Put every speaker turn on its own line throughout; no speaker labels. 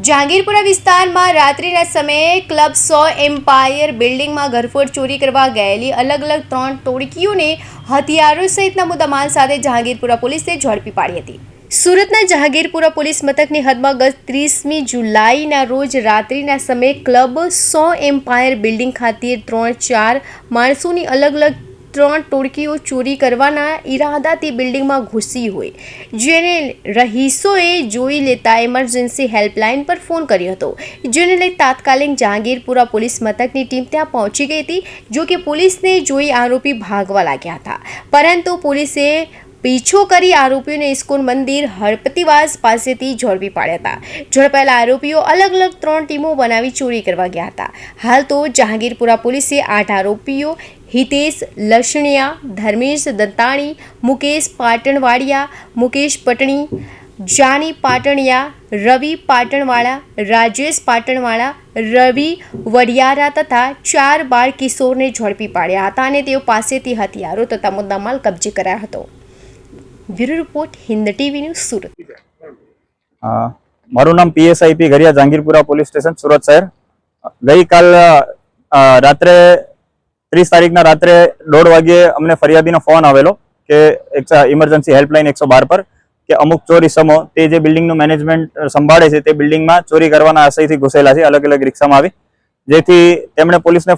જહાંગીરપુરા વિસ્તારમાં રાત્રિના સમયે ક્લબ સો એમ્પાયર બિલ્ડિંગમાં ઘરફોડ ચોરી કરવા ગયેલી અલગ અલગ ત્રણ ટોળકીઓને હથિયારો સહિતના મુદ્દામાલ સાથે જહાંગીરપુરા પોલીસે ઝડપી પાડી હતી. સુરતના જહાંગીરપુરા પોલીસ મથકની હદમાં ગત ત્રીસમી જુલાઈના રોજ રાત્રિના સમયે ક્લબ સો એમ્પાયર બિલ્ડિંગ ખાતે ત્રણ ચાર માણસોની અલગ અલગ ત્રણ ટોળકીઓ ચોરી કરવાના ઈરાદાથી બિલ્ડિંગમાં ઘૂસી હોય. જેને રહીશોએ જોઈ લેતા ઇમરજન્સી હેલ્પલાઇન પર ફોન કર્યો હતો. જેને લઈ તાત્કાલિક જહાંગીરપુરા પોલીસ મથકની ટીમ ત્યાં પહોંચી ગઈ હતી, જો કે પોલીસને જોઈ આરોપી ભાગવા લાગ્યા હતા. પરંતુ પોલીસે પીછો કરી આરોપીઓને ઇસ્કોન મંદિર હળપતિવાસ પાસેથી ઝડપી પાડ્યા હતા. ઝડપાયેલા આરોપીઓ અલગ અલગ ત્રણ ટીમો બનાવી ચોરી કરવા ગયા હતા. હાલ તો જહાંગીરપુરા પોલીસે આઠ આરોપીઓ હિતેશ લસણિયા ધર્મેશ દત્તાણી, મુકેશ પાટણવાડિયા, મુકેશ પટણી, જાની પાટણિયા, રવિ પાટણવાળા, રાજેશ પાટણવાળા, રવિ વડિયારા તથા ચાર બાળ કિશોરને ઝડપી પાડ્યા હતા અને તેઓ પાસેથી હથિયારો તથા મુદ્દામાલ કબજે કરાયો હતો. Bureau report, Hind TV news Surat.
મારું નામ PSI P Gariya Jangirpura police station, Surat શહેર. ગઈકાલ રાત્રે ત્રીસ તારીખના રાત્રે દોઢ વાગ્યે અમને ફરિયાદીનો ફોન આવેલો કે એક ઇમરજન્સી હેલ્પલાઇન એકસો બાર પર કે અમુક ચોરી સમો, તે જે બિલ્ડિંગનું મેનેજમેન્ટ સંભાળે છે તે બિલ્ડિંગમાં ચોરી કરવાના આશયથી ઘૂસેલા છે, અલગ અલગ રિક્ષામાં આવી. જેથી તેમણે પોલીસને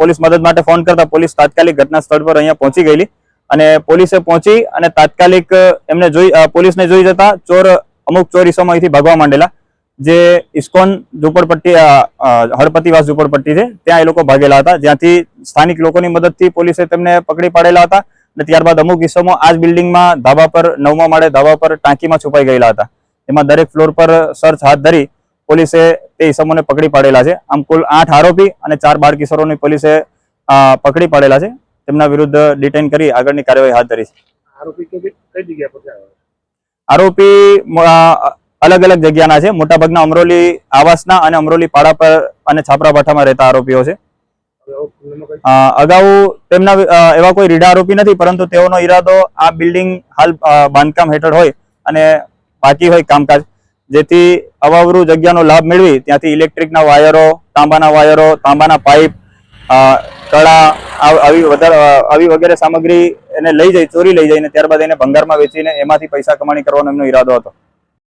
પોલીસ મદદ માટે ફોન કરતા પોલીસ તાત્કાલિક ઘટના સ્થળ પર અહીંયા પહોંચી ગયેલી અને પોલીસે પહોંચી અને તાત્કાલિક એમને જોઈ પોલીસને જોઈ જતા ચોર અમુક ચોરી અહીંથી ભાગવા માંડેલા. જે ઇસ્કોન ઝુંપડપટ્ટી હળપતિવાસ ઝુંપડપટ્ટી છે ત્યાં એ લોકો ભાગેલા હતા. જ્યાંથી સ્થાનિક લોકોની મદદથી પોલીસે તેમને પકડી પાડેલા હતા અને ત્યારબાદ અમુક કિસ્સામાં આ જ બિલ્ડિંગમાં ધાબા પર નવમા માળે ધાબા પર ટાંકીમાં છુપાઈ ગયેલા હતા. એમાં દરેક ફ્લોર પર સર્ચ હાથ ધરી પોલીસે તે ઇસમોને પકડી પાડેલા છે. આમ કુલ આઠ આરોપી અને ચાર બાળ કિશોરોની પોલીસે પકડી પાડેલા છે. તેમના વિરુદ્ધ ડિટેન કરી આગળની કાર્યવાહી હાથ ધરી છે.
આરોપી કઈ કઈ જગ્યા પર
આરોપી મ- અ, અલગ અલગ જગ્યાના છે. મોટાભાગના અમરોલી આવાસના અને અમરોલી પાડા પર અને છાપરા ભાઠામાં રહેતા આરોપીઓ છે. અગાઉ તેમના એવા કોઈ રીડા આરોપી નથી, પરંતુ તેઓનો ઈરાદો આ બિલ્ડિંગ હાલ બાંધકામ હેઠળ હોય અને બાકી હોય કામકાજ. જેથી અવાવરુ જગ્યાનો લાભ મેળવી, ત્યાંથી ઇલેક્ટ્રિકના વાયરો, તાંબાના વાયરો, તાંબાના પાઇપ કળા, આવી વધારે આવી વગેરે સામગ્રી એને લઈ જઈ, ચોરી લઈ જઈને ત્યારબાદ એને ભંગારમાં વેચીને એમાંથી પૈસા કમાણી કરવાનો એમનો ઈરાદો હતો.